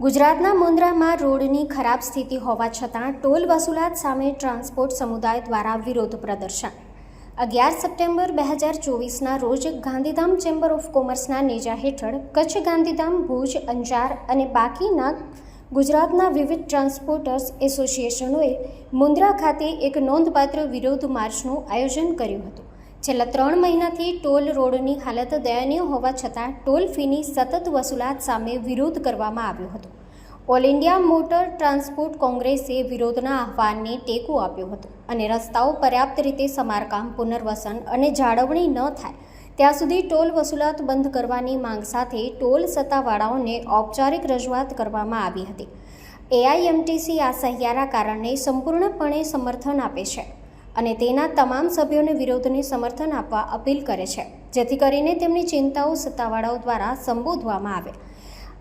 ગુજરાતના મુન્દ્રામાં રોડની ખરાબ સ્થિતિ હોવા છતાં ટોલ વસૂલાત સામે ટ્રાન્સપોર્ટ સમુદાય દ્વારા વિરોધ પ્રદર્શન. અગિયાર સપ્ટેમ્બર બે હજાર ચોવીસના રોજ ગાંધીધામ ચેમ્બર ઓફ કોમર્સના નેજા હેઠળ કચ્છ ગાંધીધામ, ભુજ, અંજાર અને બાકીના ગુજરાતના વિવિધ ટ્રાન્સપોર્ટર્સ એસોસિએશનોએ મુન્દ્રા ખાતે એક નોંધપાત્ર વિરોધ માર્ચનું આયોજન કર્યું હતું. છેલ્લા ત્રણ મહિનાથી ટોલ રોડની હાલત દયનીય હોવા છતાં ટોલ ફીની સતત વસૂલાત સામે વિરોધ કરવામાં આવ્યો હતો. ઓલ ઇન્ડિયા મોટર ટ્રાન્સપોર્ટ કોંગ્રેસે વિરોધના આહવાનને ટેકો આપ્યો હતો અને રસ્તાઓ પર્યાપ્ત રીતે સમારકામ, પુનર્વસન અને જાળવણી ન થાય ત્યાં સુધી ટોલ વસૂલાત બંધ કરવાની માંગ સાથે ટોલ સત્તાવાળાઓને ઔપચારિક રજૂઆત કરવામાં આવી હતી. એઆઈએમટીસી આ સહિયારા કારણને સંપૂર્ણપણે સમર્થન આપે છે. અને તેના તમામ સભ્યોને વિરોધને સમર્થન આપવા અપીલ કરે છે, જેથી કરીને તેમની ચિંતાઓ સત્તાવાળાઓ દ્વારા સંબોધવામાં આવે.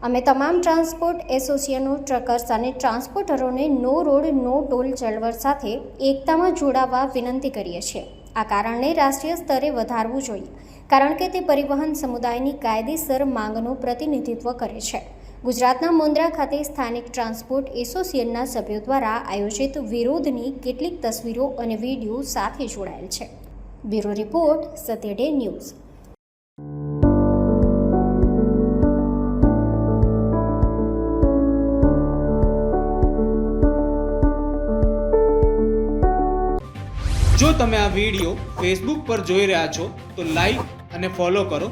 અમે તમામ ટ્રાન્સપોર્ટ એસોસિએશનો, ટ્રકર્સ અને ટ્રાન્સપોર્ટરોને નો રોડ, નો ટોલ ચળવળ સાથે એકતામાં જોડાવા વિનંતી કરીએ છીએ. આ કારણને રાષ્ટ્રીય સ્તરે વધારવું જોઈએ, કારણ કે તે પરિવહન સમુદાયની કાયદેસર માંગનું પ્રતિનિધિત્વ કરે છે. ગુજરાતના મુન્દ્રા ખાતે સ્થાનિક ટ્રાન્સપોર્ટ એસોસિએશનના સભ્યો દ્વારા આયોજિત વિરોધની કેટલીક તસવીરો અને વીડિયો સાથે જોડાયેલ છે. Bureau report, Satyaday news. જો તમે આ વીડિયો ફેસબુક પર જોઈ રહ્યા છો, તો લાઈક અને ફોલો કરો.